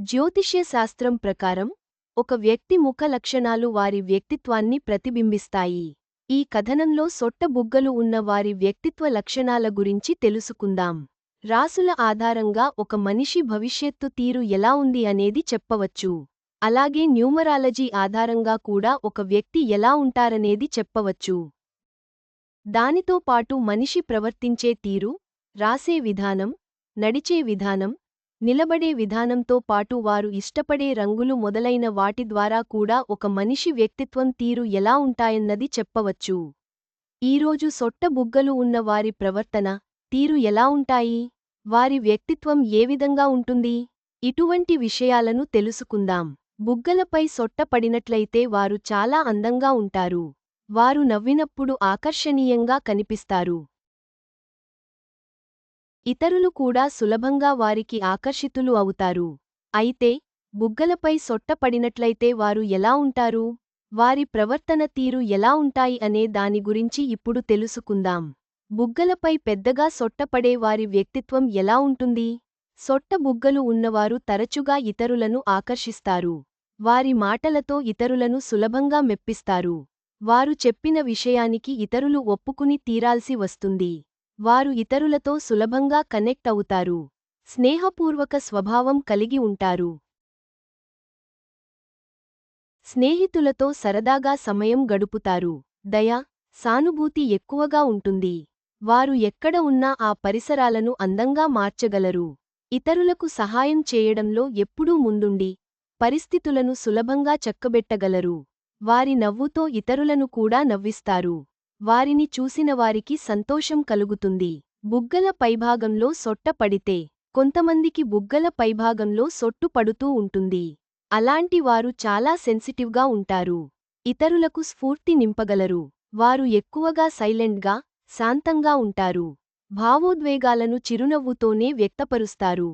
జ్యోతిష్య శాస్త్రం ప్రకారం ఒక వ్యక్తి ముఖ లక్షణాలు వారి వ్యక్తిత్వాన్ని ప్రతిబింబిస్తాయి. ఈ కథనంలో సొట్టబుగ్గలు ఉన్న వారి వ్యక్తిత్వ లక్షణాల గురించి తెలుసుకుందాం. రాసుల ఆధారంగా ఒక మనిషి భవిష్యత్తు తీరు ఎలా ఉంది అనేది చెప్పవచ్చు. అలాగే న్యూమరాలజీ ఆధారంగా కూడా ఒక వ్యక్తి ఎలా ఉంటారనేది చెప్పవచ్చు. దానితో పాటు మనిషి ప్రవర్తించే తీరు రాసే విధానం నడిచే విధానం నిలబడే విధానంతో పాటు వారు ఇష్టపడే రంగులు మొదలైన వాటి ద్వారా కూడా ఒక మనిషి వ్యక్తిత్వం తీరు ఎలా ఉంటాయన్నది చెప్పవచ్చు. ఈరోజు సొట్టబుగ్గలు ఉన్న వారి ప్రవర్తన తీరు ఎలా ఉంటాయి? వారి వ్యక్తిత్వం ఏ విధంగా ఉంటుంది? ఇటువంటి విషయాలను తెలుసుకుందాం. బుగ్గలపై సొట్ట పడినట్లయితే వారు చాలా అందంగా ఉంటారు. వారు నవ్వినప్పుడు ఆకర్షణీయంగా కనిపిస్తారు. ఇతరులు కూడా సులభంగా వారికి ఆకర్షితులు అవుతారు. అయితే బుగ్గలపై సొట్టపడినట్లయితే వారు ఎలా ఉంటారు? వారి ప్రవర్తన తీరు ఎలా ఉంటాయి అనే దాని గురించి ఇప్పుడు తెలుసుకుందాం. బుగ్గలపై పెద్దగా సొట్టపడే వారి వ్యక్తిత్వం ఎలా ఉంటుంది? సొట్ట బుగ్గలు ఉన్నవారు తరచుగా ఇతరులను ఆకర్షిస్తారు. వారి మాటలతో ఇతరులను సులభంగా మెప్పిస్తారు. వారు చెప్పిన విషయానికి ఇతరులు ఒప్పుకుని తీరాల్సి వస్తుంది. వారు ఇతరులతో సులభంగా కనెక్ట్ అవుతారు. స్నేహపూర్వక స్వభావం కలిగి ఉంటారు. స్నేహితులతో సరదాగా సమయం గడుపుతారు. దయ సానుభూతి ఎక్కువగా ఉంటుంది. వారు ఎక్కడ ఉన్నా ఆ పరిసరాలను అందంగా మార్చగలరు. ఇతరులకు సహాయం చేయడంలో ఎప్పుడూ ముందుండి పరిస్థితులను సులభంగా చక్కబెట్టగలరు. వారి నవ్వుతో ఇతరులను కూడా నవ్విస్తారు. వారిని చూసిన వారికి సంతోషం కలుగుతుంది. బుగ్గల పైభాగంలో సొట్ట పడితే కొంతమందికి బుగ్గల పైభాగంలో సొట్టు పడుతూ ఉంటుంది. అలాంటి వారు చాలా సెన్సిటివ్గా ఉంటారు. ఇతరులకు స్ఫూర్తి నింపగలరు. వారు ఎక్కువగా సైలెంట్గా శాంతంగా ఉంటారు. భావోద్వేగాలను చిరునవ్వుతోనే వ్యక్తపరుస్తారు.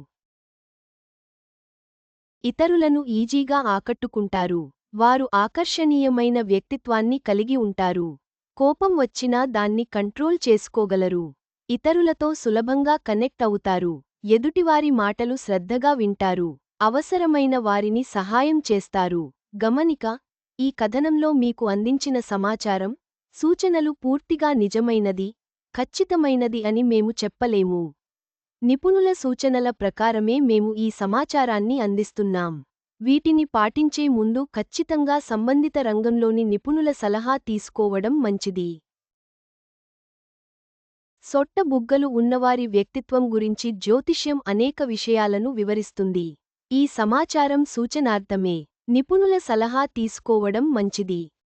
ఇతరులను ఈజీగా ఆకట్టుకుంటారు. వారు ఆకర్షణీయమైన వ్యక్తిత్వాన్ని కలిగి ఉంటారు. కోపం వచ్చినా దాన్ని కంట్రోల్ చేసుకోగలరు. ఇతరులతో సులభంగా కనెక్ట్ అవుతారు. ఎదుటివారి మాటలు శ్రద్ధగా వింటారు. అవసరమైన వారిని సహాయం చేస్తారు. గమనిక ఈ కథనంలో మీకు అందించిన సమాచారం సూచనలు పూర్తిగా నిజమైనది ఖచ్చితమైనది అని మేము చెప్పలేము. నిపుణుల సూచనల ప్రకారమే మేము ఈ సమాచారాన్ని అందిస్తున్నాం. వీటిని పాటించే ముందు ఖచ్చితంగా సంబంధిత రంగంలోని నిపుణుల సలహా తీసుకోవడం మంచిది. సొట్ట బుగ్గలు ఉన్నవారి వ్యక్తిత్వం గురించి జ్యోతిష్యం అనేక విషయాలను వివరిస్తుంది. ఈ సమాచారం సూచనార్థమే. నిపుణుల సలహా తీసుకోవడం మంచిది.